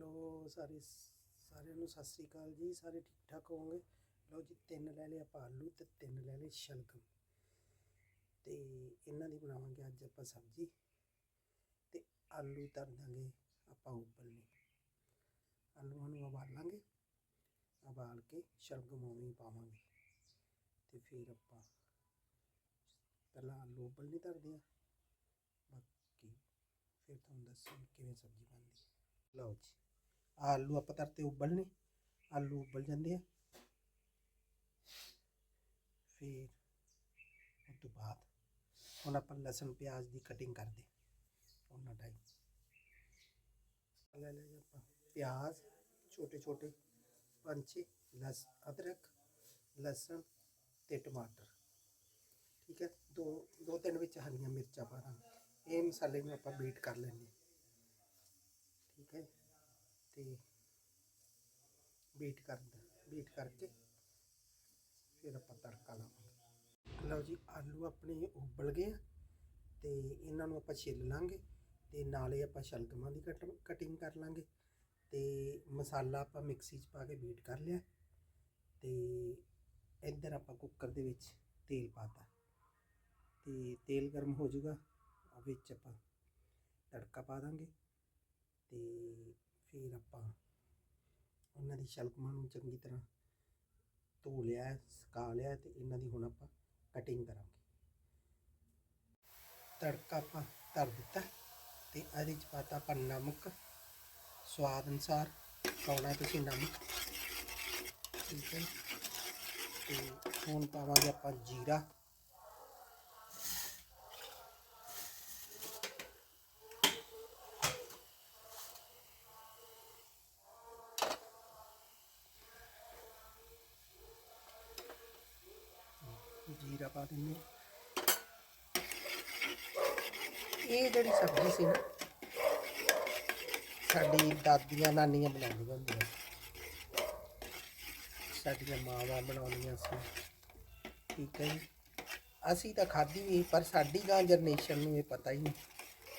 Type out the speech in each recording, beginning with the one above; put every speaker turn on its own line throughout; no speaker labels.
Hello ਸਾਰੇ ਸਾਰਿਆਂ ਨੂੰ ਸਤਿ ਸ੍ਰੀ ਅਕਾਲ ਜੀ, ਸਾਰੇ ਠੀਕ ਠਾਕ ਹੋਵੋਗੇ? ਲਓ ਜੀ, ਤਿੰਨ ਲੈ ਲਏ ਆਪਾਂ ਆਲੂ ਤੇ ਤਿੰਨ ਲੈ ਲਏ ਸ਼ਲਗਮ। ਤੇ ਇਹਨਾਂ ਦੀ ਬਣਾਵਾਂਗੇ ਅੱਜ ਆਪਾਂ ਸਬਜ਼ੀ ਤੇ ਆਲੂ ਤਰ ਦਾਂਗੇ ਆਪਾਂ ਉਬਲਣੇ। ਆਲੂਆਂ ਨੂੰ ਉਬਾਲਾਂਗੇ, ਉਬਾਲ ਕੇ ਸ਼ਲਗਮ ਉਵੇਂ ਪਾਵਾਂਗੇ। ਤੇ ਫਿਰ ਆਪਾਂ ਪਹਿਲਾਂ ਆਲੂ ਉਬਲਣੇ ਧਰਦੇ ਆ ਬਾਕੀ ਫਿਰ ਤੁਹਾਨੂੰ ਦੱਸਾਂਗੇ ਕਿਵੇਂ ਸਬਜ਼ੀ ਬਣਦੀ। ਹੈ ਲਓ ਜੀ। ਆਲੂ ਆਪਾਂ ਤਰਤੇ ਉਬਲਣੇ ਆਲੂ ਉਬਲ ਜਾਂਦੇ ਆ। ਫਿਰ ਉਸ ਤੋਂ ਬਾਅਦ ਹੁਣ ਆਪਾਂ ਲਸਣ ਪਿਆਜ਼ ਦੀ ਕਟਿੰਗ ਕਰਦੇ ਉਹਨਾਂ ਟਾਈਮ ਲੈ ਲੈ ਆਪਾਂ ਪਿਆਜ਼, ਛੋਟੇ ਛੋਟੇ ਪੰਜ ਲਸ, ਅਦਰਕ, ਲਸਣ ਤੇ ਟਮਾਟਰ। ਠੀਕ ਹੈ, ਦੋ ਦੋ ਤਿੰਨ ਵਿੱਚ ਹਰੀਆਂ ਮਿਰਚਾਂ ਪਾ ਦਾਂਗੇ ਇਹ ਮਸਾਲੇ ਨੂੰ ਆਪਾਂ ਬੀਟ ਕਰ ਲੈਂਦੇ ਠੀਕ ਹੈ। ਤੇ ਬੀਟ ਕਰ ਬੀਟ ਕਰਕੇ ਫਿਰ ਆਪਾਂ ਤੜਕਾ ਲਾਵਾਂਗੇ। ਲਓ ਜੀ, ਆਲੂ ਆਪਣੇ ਉਬਲ ਗਏ ਆ ਤੇ ਇਹਨਾਂ ਨੂੰ ਆਪਾਂ ਛਿੱਲ ਲਾਂਗੇ ਤੇ ਨਾਲੇ ਆਪਾਂ ਸ਼ਲਗਮਾਂ ਦੀ ਕਟ ਕਟਿੰਗ ਕਰ ਲਾਂਗੇ ਤੇ ਮਸਾਲਾ ਆਪਾਂ ਮਿਕਸੀ 'ਚ ਪਾ ਕੇ ਬੀਟ ਕਰ ਲਿਆ ਤੇ ਇੱਧਰ ਆਪਾਂ ਕੁੱਕਰ ਦੇ ਵਿੱਚ ਤੇਲ ਪਾਤਾ ਤੇ। ਤੇਲ ਗਰਮ ਹੋ ਜਾਊਗਾ ਆ ਵਿੱਚ ਆਪਾਂ ਤੜਕਾ ਪਾ ਦਾਂਗੇ ਤੇ ਫਿਰ ਆਪਾਂ ਉਹਨਾਂ ਦੀ ਸ਼ਲਗਮਾਂ ਨੂੰ ਚੰਗੀ ਤਰ੍ਹਾਂ ਧੋ ਲਿਆ, ਸੁਕਾ ਲਿਆ ਹੈ ਤੇ ਇਹਨਾਂ ਦੀ ਹੁਣ ਆਪਾਂ ਕਟਿੰਗ ਕਰਾਂਗੇ। ਤੜਕਾ ਆਪਾਂ ਧਰ ਦਿੱਤਾ ਤੇ ਇਹਦੇ ਚ ਪਾਤਾ ਆਪਾਂ ਨਮਕ, ਸਵਾਦ ਅਨੁਸਾਰ ਪਾਉਣਾ ਤੁਸੀਂ ਨਮਕ। ਠੀਕ ਹੈ। ਤੇ ਹੁਣ ਪਾਵਾਂਗੇ ਆਪਾਂ ਜੀਰਾ। ਜੀਰਾ ਪਾ ਦਿੰਦੇ ਹਾਂ। ਇਹ ਜਿਹੜੀ ਸਬਜ਼ੀ ਸੀ ਨਾ, ਸਾਡੀ ਦਾਦੀਆਂ ਨਾਨੀਆਂ ਬਣਾਉਂਦੀਆਂ ਹੁੰਦੀਆਂ ਸੀ। ਸਾਡੀਆਂ ਮਾਵਾਂ ਬਣਾਉਂਦੀਆਂ ਸੀ। ਠੀਕ ਹੈ ਜੀ। ਅਸੀਂ ਤਾਂ ਖਾਧੀ ਵੀ ਪਰ ਸਾਡੀ ਗਾਂ ਜਨਰੇਸ਼ਨ ਨੂੰ ਇਹ ਪਤਾ ਹੀ ਨਹੀਂ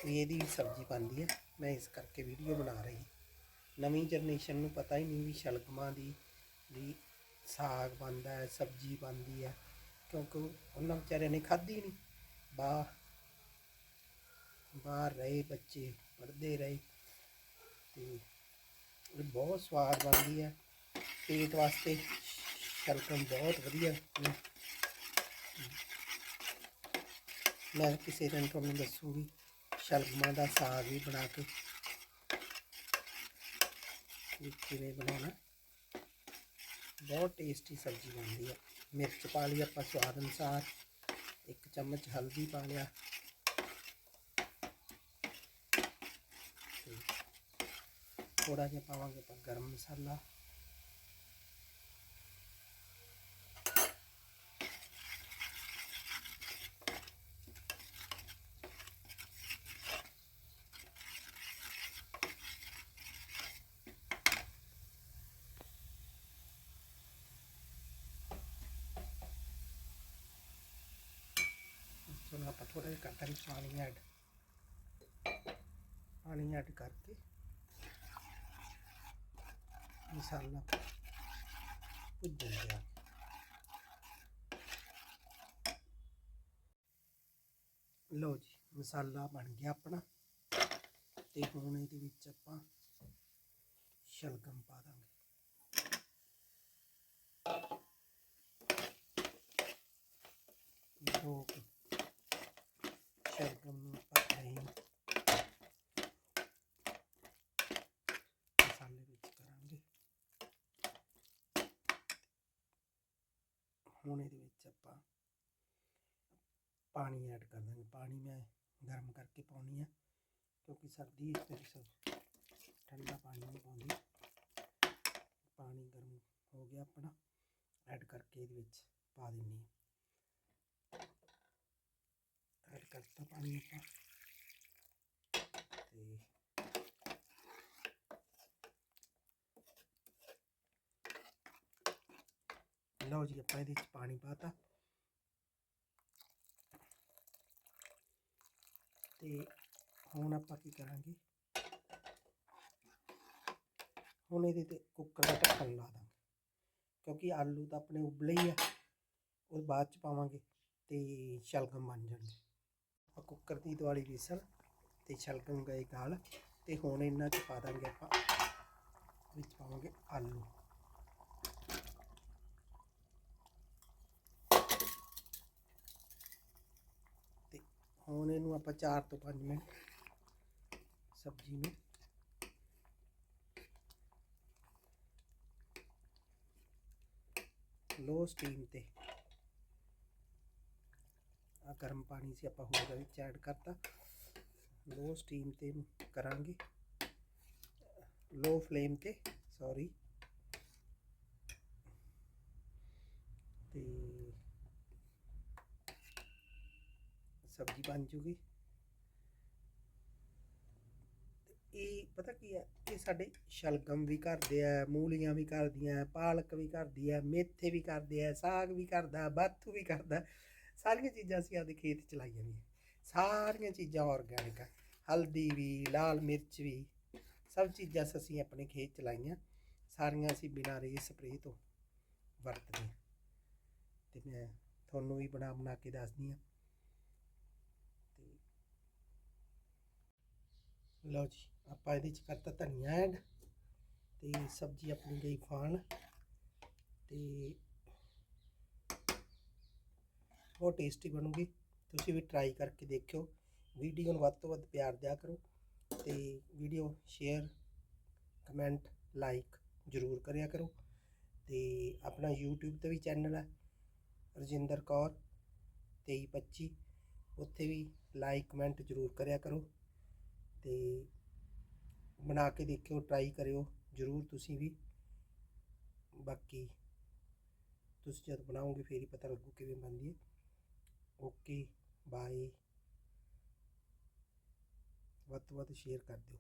ਵੀ ਇਹਦੀ ਵੀ ਸਬਜ਼ੀ ਬਣਦੀ ਹੈ। ਮੈਂ ਇਸ ਕਰਕੇ ਵੀਡੀਓ ਬਣਾ ਰਹੀ ਨਵੀਂ ਜਨਰੇਸ਼ਨ ਨੂੰ ਪਤਾ ਹੀ ਨਹੀਂ ਵੀ ਸ਼ਲਗਮਾਂ ਦੀ ਵੀ ਸਾਗ ਬਣਦਾ ਹੈ, ਸਬਜ਼ੀ ਬਣਦੀ ਹੈ। ਕਿਉਂਕਿ ਉਹਨਾਂ ਵਿਚਾਰਿਆਂ ਨੇ ਖਾਧੀ ਨਹੀਂ ਬਾਹਰ ਬਾਹਰ ਰਹੇ ਬੱਚੇ, ਪੜ੍ਹਦੇ ਰਹੇ ਤੇ ਬਹੁਤ ਸਵਾਦ ਬਣਦੀ ਹੈ। ਪੇਟ ਵਾਸਤੇ ਸ਼ਲਗਮ ਬਹੁਤ ਵਧੀਆ ਮੈਂ ਕਿਸੇ ਦਿਨ ਤੁਹਾਨੂੰ ਦੱਸੂਗੀ, ਸ਼ਲਗਮਾਂ ਦਾ ਸਾਗ ਵੀ ਬਣਾ ਕੇ ਵੀ ਕਿਵੇਂ ਬਣਾਉਣਾ। ਬਹੁਤ ਟੇਸਟੀ ਸਬਜ਼ੀ ਬਣਦੀ ਹੈ। ਮਿਰਚ ਪਾ ਲਈ ਆਪਾਂ ਸਵਾਦ ਅਨੁਸਾਰ। ਇੱਕ ਚਮਚ ਹਲਦੀ ਪਾ ਲਿਆ। ਤੇ ਥੋੜਾ ਜਿਹਾ ਪਾਵਾਂਗੇ ਆਪਾਂ ਗਰਮ ਮਸਾਲਾ। ਹੁਣ ਆਪਾਂ ਥੋੜਾ ਜਿਹਾ ਕਰਦਾ ਵਿੱਚ ਪਾਣੀ ਐਡ ਪਾਣੀ ਐਡ ਕਰਕੇ ਮਸਾਲਾ ਭੁੱਜਣ ਦਿਆ ਲਓ ਜੀ ਮਸਾਲਾ ਬਣ ਗਿਆ ਆਪਣਾ ਤੇ ਹੁਣ ਇਹਦੇ ਵਿੱਚ ਆਪਾਂ ਸ਼ਲਗਮ ਪਾ ਦਾਂਗੇ ਦੋ ਕੁ ਸ਼ਲਗਮ ਨੂੰ ਆਪਾਂ ਐਂ ਮਸਾਲੇ ਵਿੱਚ ਕਰਾਂਗੇ ਹੁਣ ਇਹਦੇ ਵਿੱਚ ਆਪਾਂ ਪਾਣੀ ਐਡ ਕਰ ਦਾਂਗੇ। ਪਾਣੀ ਮੈਂ ਗਰਮ ਕਰਕੇ ਪਾਉਣੀ ਆ, ਕਿਉਂਕਿ ਸਰਦੀ ਵਿੱਚ ਠੰਡਾ ਪਾਣੀ ਨਹੀਂ ਪਾਉਂਦੀ। ਪਾਣੀ ਗਰਮ ਹੋ ਗਿਆ ਆਪਣਾ ਐਡ ਕਰਕੇ ਇਹਦੇ ਵਿੱਚ ਪਾ ਦਿੰਨੀ ਆ। ਐਡ ਕਰਤਾ ਪਾਣੀ ਆਪਾਂ ਤੇ ਲਓ ਜੀ ਆਪਾਂ ਇਹਦੇ ਵਿੱਚ ਪਾਣੀ ਪਾਤਾ। ਤੇ ਹੁਣ ਆਪਾਂ ਕੀ ਕਰਾਂਗੇ? ਹੁਣ ਇਹਦੇ ਤੇ ਕੁੱਕਰ ਦਾ ਢੱਕਣ ਲਾ ਦਾਂਗੇ। ਕਿਉਂਕਿ ਆਲੂ ਤਾਂ ਆਪਣੇ ਉਬਲੇ ਹੀ ਆ, ਉਹ ਬਾਅਦ ਚ ਪਾਵਾਂਗੇ ਤੇ ਸ਼ਲਗਮ ਬਣ ਜਾਣਗੇ। ਆਪਾਂ ਕੁੱਕਰ ਦੀ ਦਿਵਾਲੀ ਵੇਸਣ ਤੇ ਸ਼ਲਗਮ ਗਏ ਗਾਲ ਤੇ ਹੁਣ ਇਹਨਾਂ ਚ ਪਾ ਦਾਂਗੇ ਆਪਾਂ, ਵਿੱਚ ਪਾਵਾਂਗੇ ਆਲੂ। ਹੁਣ ਇਹਨੂੰ ਆਪਾਂ 4 ਤੋਂ 5 ਮਿੰਟ ਸਬਜ਼ੀ ਨੂੰ ਲੋ ਸਟੀਮ ਤੇ। ਆ ਗਰਮ ਪਾਣੀ ਸੀ ਆਪਾਂ ਹੋਰ ਵਿੱਚ ਐਡ ਕਰਤਾ। ਲੋ ਸਟੀਮ ਤੇ ਕਰਾਂਗੇ। ਲੋ ਫਲੇਮ ਤੇ, ਸੌਰੀ। ਤੇ ਸਬਜ਼ੀ ਬਣ ਜੂਗੀ। ਇਹ ਪਤਾ ਕੀ ਹੈ ਇਹ ਸਾਡੇ ਸ਼ਲਗਮ ਵੀ ਕਰਦੇ ਆ, ਮੂਲੀਆਂ ਵੀ ਕਰਦੀਆਂ, ਪਾਲਕ ਵੀ ਕਰਦੀ ਹੈ ਮੇਥੇ ਵੀ ਕਰਦੇ ਆ, ਸਾਗ ਵੀ ਕਰਦਾ, ਬਾਥੂ ਵੀ ਕਰਦਾ। ਸਾਰੀਆਂ ਚੀਜ਼ਾਂ ਅਸੀਂ ਆਪਦੇ ਖੇਤ ਚ ਲਾਈਆਂ ਵੀ ਸਾਰੀਆਂ ਚੀਜ਼ਾਂ ਆਰਗੈਨਿਕ ਆ। ਹਲਦੀ ਵੀ, ਲਾਲ ਮਿਰਚ ਵੀ, ਸਭ ਚੀਜ਼ਾਂ ਅਸੀਂ ਆਪਣੇ ਖੇਤ ਚ ਲਾਈਆਂ। ਸਾਰੀਆਂ ਅਸੀਂ ਬਿਨਾਂ ਰੇ ਸਪਰੇਅ ਤੋਂ ਵਰਤਦੇ ਹਾਂ ਤੇ ਮੈਂ ਤੁਹਾਨੂੰ ਵੀ ਬਣਾ ਬਣਾ ਕੇ ਦੱਸਦੀ ਹਾਂ ਤੇ ਲਓ ਜੀ, ਆਪਾਂ ਇਹਦੇ ਚ ਕਰਤਾ ਧਨੀਆ ਐਡ ਤੇ ਸਬਜ਼ੀ ਆਪਣੀ ਗਈ ਫਾਣ ਤੇ ਬਹੁਤ ਟੇਸਟੀ ਬਣੂਗੀ। ਤੁਸੀਂ ਵੀ ਟਰਾਈ ਕਰਕੇ ਦੇਖਿਓ। ਵੀਡੀਓ ਨੂੰ ਵੱਧ ਤੋਂ ਵੱਧ ਪਿਆਰ ਦਿਆ ਕਰੋ ਤੇ ਵੀਡੀਓ ਸ਼ੇਅਰ ਕਮੈਂਟ ਲਾਈਕ ਜ਼ਰੂਰ ਕਰਿਆ ਕਰੋ ਤੇ ਆਪਣਾ YouTube ਤੇ ਵੀ ਚੈਨਲ ਹੈ ਰਜਿੰਦਰ ਕੌਰ 2325 ਉੱਥੇ ਵੀ ਲਾਈਕ ਕਮੈਂਟ ਜ਼ਰੂਰ ਕਰਿਆ ਕਰੋ। ਤੇ ਬਣਾ ਕੇ ਦੇਖਿਓ ਟਰਾਈ ਕਰਿਓ, ਜ਼ਰੂਰ ਤੁਸੀਂ ਵੀ। ਬਾਕੀ ਤੁਸੀਂ ਜਦ ਬਣਾਓਗੇ ਫੇਰ ਹੀ ਪਤਾ ਲੱਗੂ ਕਿਵੇਂ ਬਣਦੀ ਹੈ। ਓਕੇ ਬਾਏ ਵੱਧ ਤੋਂ ਵੱਧ ਸ਼ੇਅਰ ਕਰ ਦਿਓ।